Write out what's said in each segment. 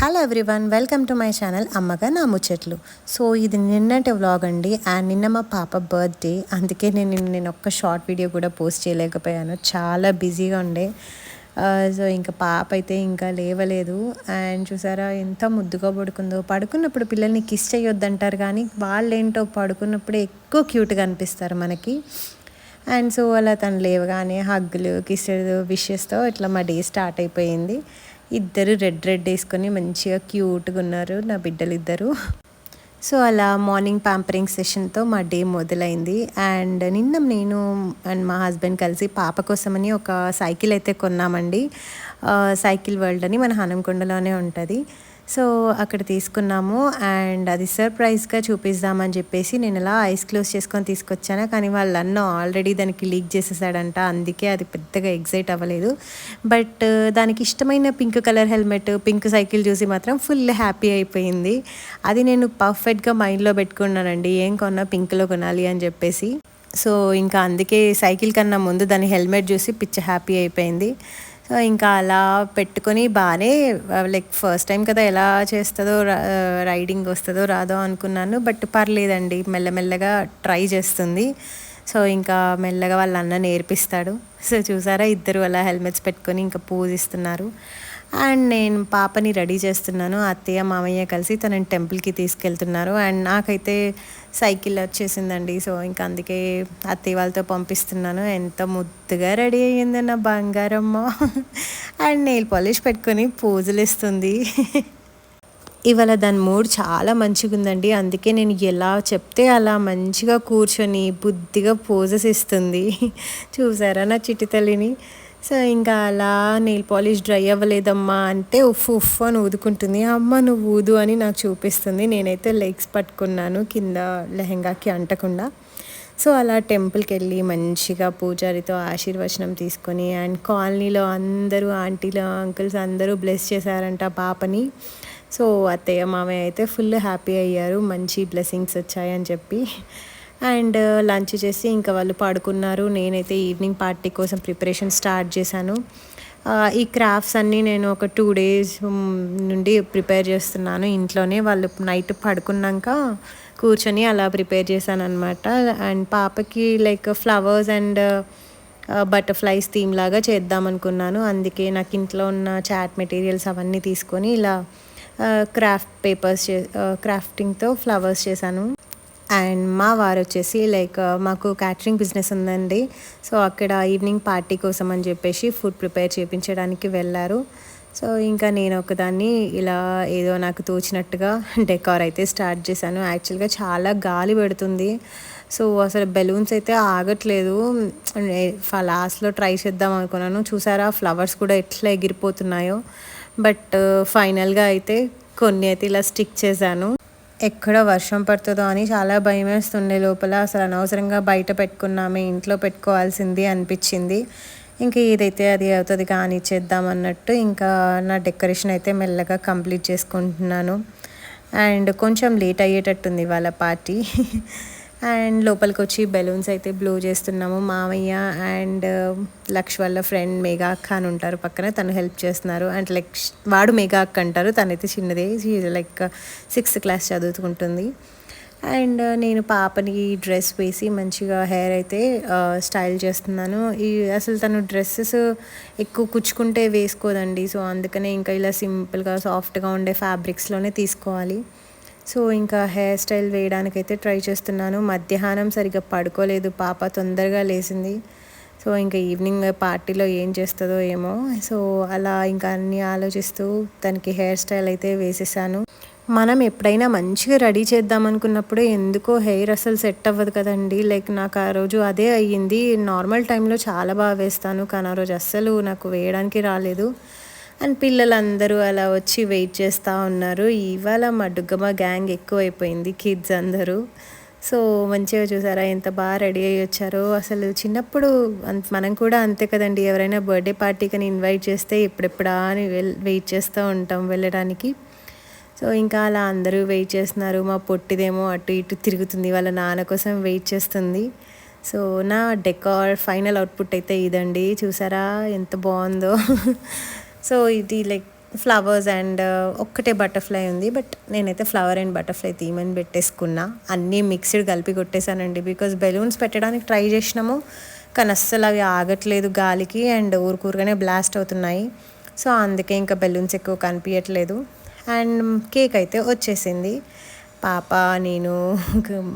Hello everyone welcome to my channel అమ్మగా నా ముచ్చట్లు సో ఇది నిన్నటి వ్లాగ్ అండి. అండ్ నిన్న మా పాప బర్త్డే అందుకే నేను నేను ఒక్క షార్ట్ వీడియో కూడా పోస్ట్ చేయలేకపోయాను. చాలా బిజీగా ఉండే. Uh, సో ఇంకా పాప అయితే ఇంకా లేవలేదు. అండ్ చూసారా ఎంత ముద్దుగా పడుకుందో. పడుకున్నప్పుడు పిల్లల్ని కిస్ చేయొద్దంటారు కానీ వాళ్ళేంటో పడుకున్నప్పుడే ఎక్కువ క్యూట్గా అనిపిస్తారు మనకి. అండ్ సో అలా తను లేవగానే హగ్గులు కిస్సెలు విషెస్తో ఇట్లా మా డే స్టార్ట్ అయిపోయింది. ఇద్దరు రెడ్ రెడ్ వేసుకొని మంచిగా క్యూట్గా ఉన్నారు నా బిడ్డలు ఇద్దరు సో అలా మార్నింగ్ ప్యాంపరింగ్ సెషన్తో మా డే మొదలైంది. అండ్ నిన్న నేను అండ్ మా హస్బెండ్ కలిసి పాప కోసమని ఒక సైకిల్ అయితే కొన్నామండి. సైకిల్ వరల్డ్ అని మన హనంకొండలోనే ఉంటుంది. సో అక్కడ తీసుకున్నాము అండ్ అది సర్ప్రైజ్గా చూపిద్దామని చెప్పేసి నేను ఇలా ఐస్ క్లోజ్ చేసుకొని తీసుకొచ్చాను. కానీ వాళ్ళు అన్న ఆల్రెడీ దానికి లీక్ చేసేసాడంట. అందుకే అది పెద్దగా ఎగ్జైట్ అవ్వలేదు. బట్ దానికి ఇష్టమైన pink colour helmet pink cycle చూసి మాత్రం ఫుల్ హ్యాపీ అయిపోయింది. అది నేను పర్ఫెక్ట్గా మైండ్లో పెట్టుకున్నానండి. ఏం కొన్నా పింక్లో కొనాలి అని చెప్పేసి. సో ఇంకా అందుకే సైకిల్ కన్నా ముందు దాని హెల్మెట్ చూసి పిచ్చ హ్యాపీ అయిపోయింది. సో ఇంకా అలా పెట్టుకొని బాగానే లైక్ ఫస్ట్ టైం కదా ఎలా చేస్తుందో రైడింగ్ వస్తుందో రాదో అనుకున్నాను. బట్ పర్లేదండి మెల్లమెల్లగా ట్రై చేస్తుంది. సో ఇంకా మెల్లగా వాళ్ళ అన్న నేర్పిస్తాడు. సో చూసారా ఇద్దరు అలా హెల్మెట్స్ పెట్టుకొని ఇంకా పూజిస్తున్నారు అండ్ నేను పాపని రెడీ చేస్తున్నాను. అత్తయ్య మామయ్య కలిసి తనని టెంపుల్కి తీసుకెళ్తున్నారు. అండ్ నాకైతే సైకిల్ వచ్చేసిందండి. సో ఇంకా అందుకే అత్తయ్య వాళ్ళతో పంపిస్తున్నాను. ఎంత ముద్దుగా రెడీ అయ్యింది నా బంగారమ్మ. అండ్ నెయిల్ పాలిష్ పెట్టుకొని పూజలు ఇస్తుంది. ఇవాళ దాని మూడ్ చాలా మంచిగా ఉందండి అందుకే నేను ఎలా చెప్తే అలా మంచిగా కూర్చొని బుద్ధిగా పోజెస్ ఇస్తుంది. చూసారా నా చిట్టి తల్లిని? సో ఇంకా అలా నెయిల్ పాలిష్ డ్రై అవ్వలేదమ్మా అంటే ఉఫ్ ఉఫ్ అని ఊదుకుంటుంది. అమ్మ నువ్వు ఊదు అని నాకు చూపిస్తుంది. నేనైతే లెగ్స్ పట్టుకున్నాను కింద లెహంగాకి అంటకుండా. సో అలా టెంపుల్కి వెళ్ళి మంచిగా పూజారితో ఆశీర్వచనం తీసుకొని అండ్ కాలనీలో అందరూ ఆంటీలు అంకుల్స్ అందరూ బ్లెస్ చేశారంట పాపని. సో అత్తయ్య మామయ్య అయితే ఫుల్ హ్యాపీ అయ్యారు. మంచి బ్లెస్సింగ్స్ వచ్చాయని చెప్పి. అండ్ uh, లంచ్ చేసి ఇంకా వాళ్ళు పడుకున్నారు. నేనైతే ఈవినింగ్ పార్టీ కోసం ప్రిపరేషన్ స్టార్ట్ చేశాను. Uh, ఈ క్రాఫ్ట్స్ అన్నీ నేను ఒక టూ డేస్ um, నుండి ప్రిపేర్ చేస్తున్నాను. ఇంట్లోనే వాళ్ళు నైట్ పడుకున్నాక కూర్చొని అలా ప్రిపేర్ చేశాను అనమాట అండ్ పాపకి like flowers and uh, butterflies theme లాగా చేద్దాం అనుకున్నాను అందుకే నాకు ఇంట్లో ఉన్న చాట్ మెటీరియల్స్ అవన్నీ తీసుకొని ఇలా క్రాఫ్ట్ పేపర్స్ చే క్రాఫ్టింగ్తో ఫ్లవర్స్ చేశాను. అండ్ మా వారు వచ్చేసి లైక్ మాకు క్యాటరింగ్ బిజినెస్ ఉందండి. సో అక్కడ ఈవినింగ్ పార్టీ కోసం అని చెప్పేసి ఫుడ్ ప్రిపేర్ చేయించడానికి వెళ్ళారు. సో ఇంకా నేను ఒకదాన్ని ఇలా ఏదో నాకు తోచినట్టుగా డెకార్ అయితే స్టార్ట్ చేశాను. యాక్చువల్గా చాలా గాలి పెడుతుంది. సో అసలు బెలూన్స్ అయితే ఆగట్లేదు. లాస్ట్లో ట్రై చేద్దాం అనుకున్నాను. చూసారా ఫ్లవర్స్ కూడా ఎట్లా ఎగిరిపోతున్నాయో. బట్ uh, ఫైనల్గా అయితే కొన్ని అయితే ఇలా స్టిక్ చేశాను. ఎక్కడ వర్షం పడుతుందో అని చాలా భయం వేస్తుండే లోపల. అసలు అనవసరంగా బయట పెట్టుకున్నామే ఇంట్లో పెట్టుకోవాల్సింది అనిపించింది. ఇంకా ఏదైతే అది అవుతుంది కానీ చేద్దాం అన్నట్టు ఇంకా నా డెకరేషన్ అయితే మెల్లగా కంప్లీట్ చేసుకుంటున్నాను. అండ్ కొంచెం లేట్ అయ్యేటట్టుంది వాళ్ళ పార్టీ. అండ్ లోపలికి వచ్చి బెలూన్స్ అయితే బ్లో చేస్తున్నాము. మామయ్య అండ్ uh, లక్ష్ వాళ్ళ ఫ్రెండ్ మేఘా అక్క అని ఉంటారు పక్కన. తను హెల్ప్ చేస్తున్నారు. అండ్ లైక్ వాడు మేఘా అక్క అంటారు. తనైతే చిన్నదే. లైక్ సిక్స్త్ క్లాస్ చదువుకుంటుంది. అండ్ uh, నేను పాపని డ్రెస్ వేసి మంచిగా హెయిర్ అయితే uh, స్టైల్ చేస్తున్నాను. ఈ అసలు తను డ్రెస్సెస్ ఎక్కువ కుచ్చుకుంటే వేసుకోదండి. సో అందుకనే ఇంకా ఇలా సింపుల్గా సాఫ్ట్గా ఉండే ఫ్యాబ్రిక్స్లోనే తీసుకోవాలి. సో ఇంకా హెయిర్ స్టైల్ వేయడానికైతే ట్రై చేస్తున్నాను. మధ్యాహ్నం సరిగ్గా పడుకోలేదు. పాప తొందరగా లేచింది. సో ఇంకా ఈవినింగ్ పార్టీలో ఏం చేస్తుందో ఏమో. సో అలా ఇంకా అన్నీ ఆలోచిస్తూ తనకి హెయిర్ స్టైల్ అయితే వేసేసాను. మనం ఎప్పుడైనా మంచిగా రెడీ చేద్దాం అనుకున్నప్పుడు ఎందుకో హెయిర్ అసలు సెట్ అవ్వదు కదండి. లైక్ నాకు ఆ రోజు అదే అయ్యింది. నార్మల్ టైంలో చాలా బాగా వేస్తాను. కానీ ఆ రోజు అస్సలు నాకు వేయడానికి రాలేదు. అండ్ పిల్లలందరూ అలా వచ్చి వెయిట్ చేస్తూ ఉన్నారు. ఇవాళ మా డుగ్గమ్మ గ్యాంగ్ ఎక్కువైపోయింది కిడ్స్ అందరూ. సో మంచిగా చూసారా? ఎంత బాగా రెడీ అయ్యి వచ్చారో. అసలు చిన్నప్పుడు అంత మనం కూడా అంతే కదండి. ఎవరైనా బర్త్డే పార్టీకి ఇన్వైట్ చేస్తే ఎప్పుడెప్పుడా అని వెల్ వెయిట్ చేస్తూ ఉంటాం వెళ్ళడానికి. సో ఇంకా అలా అందరూ వెయిట్ చేస్తున్నారు. మా పొట్టిదేమో అటు ఇటు తిరుగుతుంది. వాళ్ళ నాన్న కోసం వెయిట్ చేస్తుంది. సో నా డెకార్ ఫైనల్ అవుట్పుట్ అయితే ఇదండి. చూసారా? ఎంత బాగుందో. సో ఇది లైక్ ఫ్లవర్స్ అండ్ uh, ఒక్కటే బటర్ఫ్లై ఉంది. బట్ నేనైతే ఫ్లవర్ అండ్ బటర్ఫ్లై తీమని పెట్టేసుకున్నా. అన్నీ మిక్స్డ్ కలిపి కొట్టేశానండి. బికాజ్ బెలూన్స్ పెట్టడానికి ట్రై చేసినాము. కానీ అస్సలు అవి ఆగట్లేదు గాలికి అండ్ ఊరుకూరుగానే బ్లాస్ట్ అవుతున్నాయి. సో అందుకే ఇంకా బెలూన్స్ ఎక్కువ కనిపించట్లేదు. అండ్ కేక్ అయితే వచ్చేసింది. పాప నేను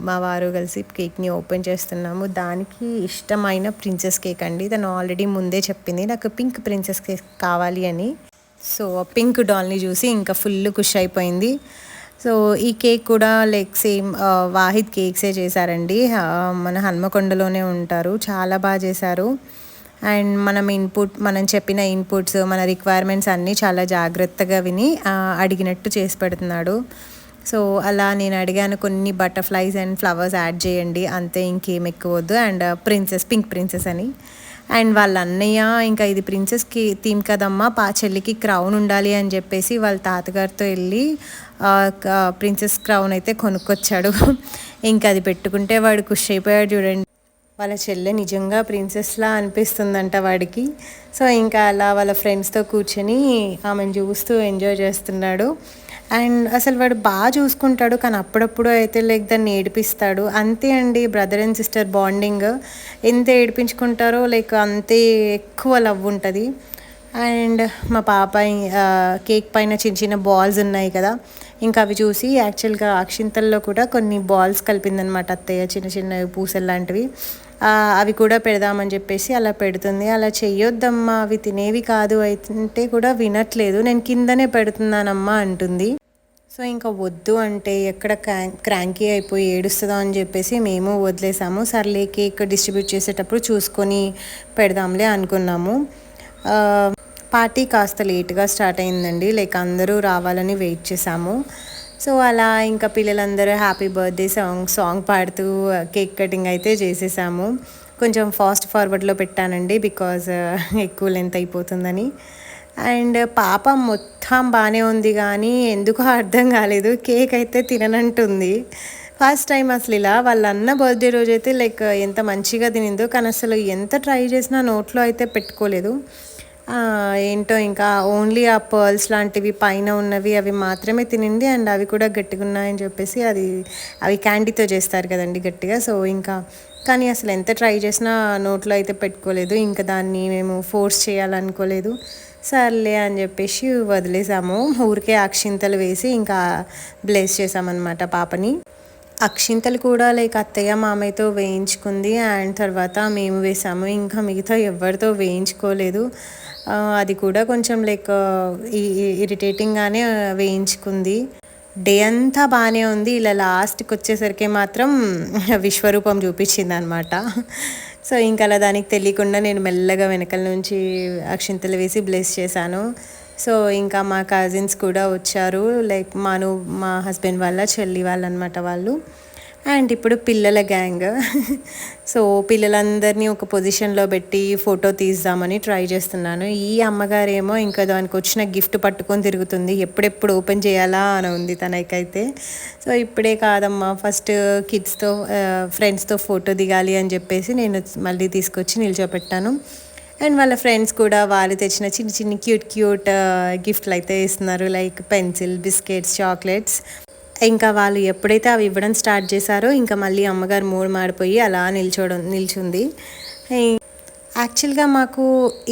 మా వారు కలిసి కేక్ని ఓపెన్ చేస్తున్నాము. దానికి ఇష్టమైన ప్రిన్సెస్ కేక్ అండి. తను ఆల్రెడీ ముందే చెప్పింది నాకు పింక్ ప్రిన్సెస్ కేక్ కావాలి అని. సో పింక్ డాల్ని చూసి ఇంకా ఫుల్ ఖుష్ అయిపోయింది. సో ఈ కేక్ కూడా లైక్ సేమ్ వాహిద్ కేక్సే చేశారండి. మన హన్మకొండలోనే ఉంటారు. చాలా బాగా చేశారు. అండ్ మనం ఇన్పుట్ మనం చెప్పిన ఇన్పుట్స్ మన రిక్వైర్మెంట్స్ అన్నీ చాలా జాగ్రత్తగా విని అడిగినట్టు చేసి పెడుతున్నాడు. సో అలా నేను అడిగాను కొన్ని బటర్ఫ్లైస్ అండ్ ఫ్లవర్స్ యాడ్ చేయండి అంతే ఇంకేం ఎక్కువ వద్దు. అండ్ ప్రిన్సెస్ పింక్ ప్రిన్సెస్ అని. అండ్ వాళ్ళ అన్నయ్య ఇంకా ఇది ప్రిన్సెస్కి థీమ్ కదమ్మా పా చెల్లికి క్రౌన్ ఉండాలి అని చెప్పేసి వాళ్ళ తాతగారితో వెళ్ళి uh, ప్రిన్సెస్ క్రౌన్ అయితే కొనుక్కొచ్చాడు. ఇంకా అది పెట్టుకుంటే వాడు ఖుషి అయిపోయాడు చూడండి. వాళ్ళ చెల్లె నిజంగా ప్రిన్సెస్లా అనిపిస్తుందంట వాడికి. సో ఇంకా అలా వాళ్ళ ఫ్రెండ్స్తో కూర్చొని ఆమెను చూస్తూ ఎంజాయ్ చేస్తున్నాడు. అండ్ అసలు వాడు బాగా చూసుకుంటాడు కానీ అప్పుడప్పుడు అయితే లైక్ దాన్ని ఏడిపిస్తాడు. అంతే అండి బ్రదర్ అండ్ సిస్టర్ బాండింగ్. ఎంత ఏడిపించుకుంటారో లైక్ అంతే ఎక్కువ లవ్ ఉంటుంది. అండ్ మా పాప కేక్ పైన చిన్న చిన్న బాల్స్ ఉన్నాయి కదా ఇంకా అవి చూసి యాక్చువల్గా అక్షింతల్లో కూడా కొన్ని బాల్స్ కలిపిందనమాట అత్తయ్య చిన్న చిన్న పూసలు లాంటివి. అవి కూడా పెడదామని చెప్పేసి అలా పెడుతుంది. అలా చెయ్యొద్దమ్మా అవి తినేవి కాదు అయితే కూడా వినట్లేదు. నేను కిందనే పెడుతున్నానమ్మా అంటుంది. సో ఇంకా వద్దు అంటే ఎక్కడ క్రాంకీ అయిపోయి ఏడుస్తుందో అని చెప్పేసి మేము వదిలేసాము. సర్లే కేక్ డిస్ట్రిబ్యూట్ చేసేటప్పుడు చూసుకొని పెడదాంలే అనుకున్నాము. పార్టీ కాస్త లేట్గా స్టార్ట్ అయిందండి. లైక్ అందరూ రావాలని వెయిట్ చేసాము. సో అలా ఇంకా పిల్లలందరూ హ్యాపీ బర్త్డే సాంగ్ సాంగ్ పాడుతూ కేక్ కటింగ్ అయితే చేసేసాము. కొంచెం ఫాస్ట్ ఫార్వర్డ్లో పెట్టానండి బికాజ్ ఎక్కువ లెంత్ అయిపోతుందని. అండ్ పాప మొత్తం బాగానే ఉంది కానీ ఎందుకో అర్థం కాలేదు. కేక్ అయితే తిననంటుంది. ఫస్ట్ టైం అసలు ఇలా వాళ్ళ అన్న బర్త్డే రోజు అయితే లైక్ ఎంత మంచిగా తినిందో కానీ అసలు ఎంత ట్రై చేసినా నోట్లో అయితే పెట్టుకోలేదు. ఏంటో ఇంకా ఓన్లీ ఆ పర్ల్స్ లాంటివి పైన ఉన్నవి అవి మాత్రమే తినింది అండ్ అవి కూడా గట్టిగా ఉన్నాయని చెప్పేసి అది అవి క్యాండీతో చేస్తారు కదండి గట్టిగా. సో ఇంకా కానీ అసలు ఎంత ట్రై చేసినా నోట్లో అయితే పెట్టుకోలేదు. ఇంకా దాన్ని మేము ఫోర్స్ చేయాలనుకోలేదు. సర్లే అని చెప్పేసి వదిలేసాము. ఊరికే అక్షింతలు వేసి ఇంకా బ్లెస్ చేసామన్నమాట పాపని. అక్షింతలు కూడా లైక్ అత్తయ్య మామయ్యతో వేయించుకుంది. అండ్ తర్వాత మేము వేసాము. ఇంకా మిగతా ఎవరితో వేయించుకోలేదు. అది కూడా కొంచెం లైక్ ఇరిటేటింగ్గానే వేయించుకుంది. డే అంతా బాగానే ఉంది. ఇలా లాస్ట్కి వచ్చేసరికి మాత్రం విశ్వరూపం చూపించింది అనమాట సో ఇంకా అలా దానికి తెలియకుండా నేను మెల్లగా వెనకల నుంచి అక్షింతలు వేసి బ్లెస్ చేశాను. సో ఇంకా మా కజిన్స్ కూడా వచ్చారు. లైక్ మాను మా హస్బెండ్ వాళ్ళ చెల్లి వాళ్ళు అనమాట వాళ్ళు. అండ్ ఇప్పుడు పిల్లల గ్యాంగ్. సో పిల్లలందరినీ ఒక పొజిషన్లో పెట్టి ఫోటో తీద్దామని ట్రై చేస్తున్నాను. ఈ అమ్మగారేమో ఇంకా దానికి వచ్చిన గిఫ్ట్ పట్టుకొని తిరుగుతుంది. ఎప్పుడెప్పుడు ఓపెన్ చేయాలా అని ఉంది తనకైతే. సో ఇప్పుడే కాదమ్మా ఫస్ట్ కిడ్స్తో ఫ్రెండ్స్తో ఫోటో దిగాలి అని చెప్పేసి నేను మళ్ళీ తీసుకొచ్చి నిల్చోపెట్టాను. అండ్ వాళ్ళ ఫ్రెండ్స్ కూడా వాళ్ళు తెచ్చిన చిన్న చిన్న క్యూట్ క్యూట్ గిఫ్ట్లు అయితే ఇస్తున్నారు. Like pencil biscuits chocolates. ఇంకా వాళ్ళు ఎప్పుడైతే అవి ఇవ్వడం స్టార్ట్ చేశారో ఇంకా మళ్ళీ అమ్మగారు మూడు మాడిపోయి అలా నిల్చోడం నిల్చుంది. యాక్చువల్గా మాకు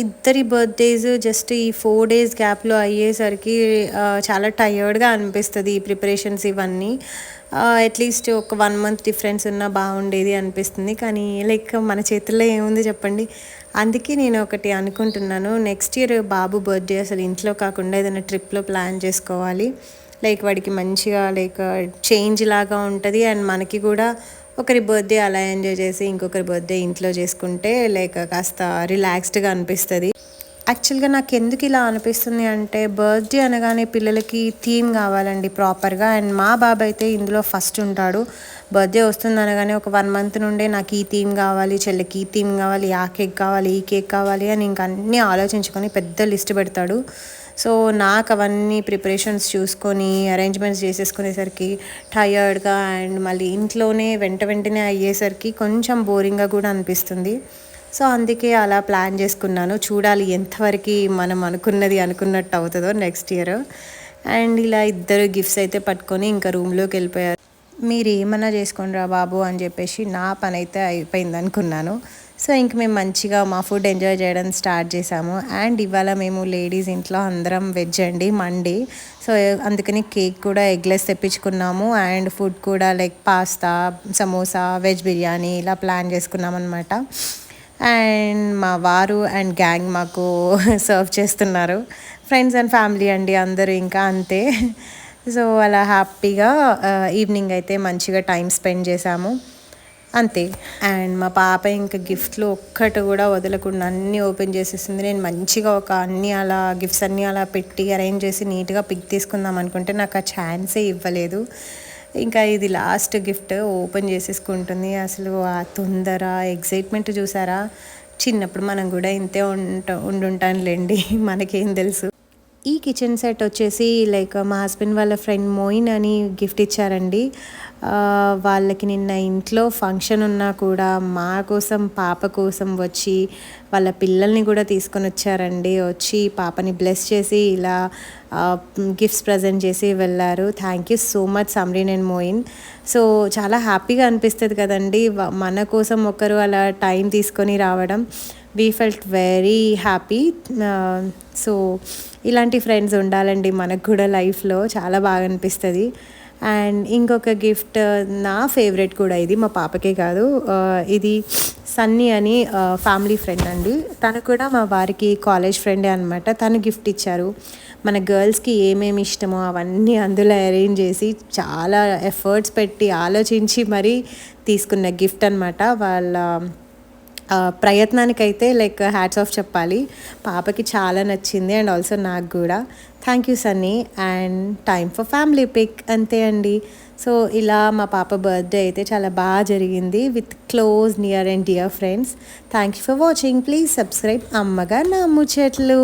ఇద్దరి బర్త్డేస్ జస్ట్ ఈ ఫోర్ డేస్ గ్యాప్లో అయ్యేసరికి చాలా టయర్డ్గా అనిపిస్తుంది ఈ ప్రిపరేషన్స్ ఇవన్నీ. అట్లీస్ట్ ఒక వన్ మంత్ డిఫరెన్స్ ఉన్నా బాగుండేది అనిపిస్తుంది. కానీ లైక్ మన చేతుల్లో ఏముంది చెప్పండి? అందుకే నేను ఒకటి అనుకుంటున్నాను నెక్స్ట్ ఇయర్ బాబు బర్త్డే అసలు ఇంట్లో కాకుండా ఏదైనా ట్రిప్లో ప్లాన్ చేసుకోవాలి. లైక్ వాడికి మంచిగా లైక్ చేంజ్ లాగా ఉంటుంది. అండ్ మనకి కూడా ఒకరి బర్త్డే అలా ఎంజాయ్ చేసి ఇంకొకరి బర్త్డే ఇంట్లో చేసుకుంటే లైక్ కాస్త రిలాక్స్డ్గా అనిపిస్తుంది. యాక్చువల్గా నాకు ఎందుకు ఇలా అనిపిస్తుంది అంటే బర్త్డే అనగానే పిల్లలకి థీమ్ కావాలండి ప్రాపర్గా. అండ్ మా బాబు అయితే ఇందులో ఫస్ట్ ఉంటాడు. బర్త్డే వస్తుంది అనగానే ఒక వన్ మంత్ నుండే నాకు ఈ థీమ్ కావాలి చెల్లికి ఈ థీమ్ కావాలి ఆ కేక్ కావాలి ఈ కేక్ కావాలి అని ఇంక అన్నీ ఆలోచించుకొని పెద్ద లిస్ట్ పెడతాడు. సో నాకు అవన్నీ ప్రిపరేషన్స్ చూసుకొని అరేంజ్మెంట్స్ చేసేసుకునేసరికి టయర్డ్గా అండ్ మళ్ళీ ఇంట్లోనే వెంట వెంటనే అయ్యేసరికి కొంచెం బోరింగ్గా కూడా అనిపిస్తుంది. సో అందుకే అలా ప్లాన్ చేసుకున్నాను. చూడాలి ఎంతవరకు మనం అనుకున్నది అనుకున్నట్టు అవుతుందో నెక్స్ట్ ఇయర్ అండ్ ఇలా ఇద్దరు గిఫ్ట్స్ అయితే పట్టుకొని ఇంకా రూమ్లోకి వెళ్ళిపోయారు. మీరు ఏమన్నా చేసుకోండి రా బాబు అని చెప్పేసి నా పని అయితే అయిపోయింది అనుకున్నాను. సో ఇంక మేము మంచిగా మా ఫుడ్ ఎంజాయ్ చేయడం స్టార్ట్ చేసాము. అండ్ ఇవాళ మేము లేడీస్ ఇంట్లో అందరం వెజ్ అండి మండి. సో అందుకని కేక్ కూడా ఎగ్లెస్ తెప్పించుకున్నాము. అండ్ ఫుడ్ కూడా like pasta samosa veg biryani ఇలా ప్లాన్ చేసుకున్నాం అనమాట అండ్ మా వారు అండ్ గ్యాంగ్ మాకు సర్వ్ చేస్తున్నారు. ఫ్రెండ్స్ అండ్ ఫ్యామిలీ అండి అందరూ ఇంకా అంతే. సో అలా హ్యాపీగా ఈవినింగ్ uh, అయితే మంచిగా టైం స్పెండ్ చేసాము. అంతే. అండ్ మా పాప ఇంకా గిఫ్ట్లు ఒక్కటి కూడా వదలకుండా అన్నీ ఓపెన్ చేసేస్తుంది నేను మంచిగా ఒక అన్నీ అలా గిఫ్ట్స్ అన్నీ అలా పెట్టి అరేంజ్ చేసి నీట్గా పిక్ తీసుకుందాం అనుకుంటే నాకు ఆ ఛాన్సే ఇవ్వలేదు. ఇంకా ఇది లాస్ట్ గిఫ్ట్ ఓపెన్ చేసేసుకుంటుంది. అసలు ఆ తొందర ఎగ్జైట్మెంట్ చూసారా? చిన్నప్పుడు మనం కూడా ఇంతే ఉంట ఉండుంటానులేండి. మనకేం తెలుసు. ఈ కిచెన్ సెట్ వచ్చేసి లైక్ మా హస్బెండ్ వాళ్ళ ఫ్రెండ్ మోయిన్ అని గిఫ్ట్ ఇచ్చారండి. వాళ్ళకి నిన్న ఇంట్లో ఫంక్షన్ ఉన్నా కూడా మా కోసం పాప కోసం వచ్చి వాళ్ళ పిల్లల్ని కూడా తీసుకొని వచ్చారండి. వచ్చి పాపని బ్లెస్ చేసి ఇలా గిఫ్ట్స్ ప్రజెంట్ చేసి వెళ్ళారు. Thank you so much Samreen and Moin so చాలా హ్యాపీగా అనిపిస్తుంది కదండి. మన కోసం ఒకరు అలా టైం తీసుకొని రావడం. We felt very happy so ఇలాంటి ఫ్రెండ్స్ ఉండాలండి మనకు కూడా లైఫ్లో చాలా బాగా అనిపిస్తుంది. అండ్ ఇంకొక గిఫ్ట్ నా ఫేవరెట్ కూడా ఇది మా పాపకే కాదు ఇది సన్నీ అని ఫ్యామిలీ ఫ్రెండ్ అండి. తను కూడా మా వారికి కాలేజ్ ఫ్రెండే అనమాట తను గిఫ్ట్ ఇచ్చారు. మన గర్ల్స్కి ఏమేమి ఇష్టమో అవన్నీ అందులో అరేంజ్ చేసి చాలా ఎఫర్ట్స్ పెట్టి ఆలోచించి మరీ తీసుకున్న గిఫ్ట్ అనమాట వాళ్ళ ప్రయత్నానికైతే లైక్ హ్యాట్స్ ఆఫ్ చెప్పాలి. పాపకి చాలా నచ్చింది అండ్ ఆల్సో నాకు కూడా. Thank you Sunny and time for family pic అంతే అండి. సో ఇలా మా పాప బర్త్డే అయితే చాలా బాగా జరిగింది with close near and dear friends thank you for watching please subscribe అమ్మగా నా ముచ్చట్లు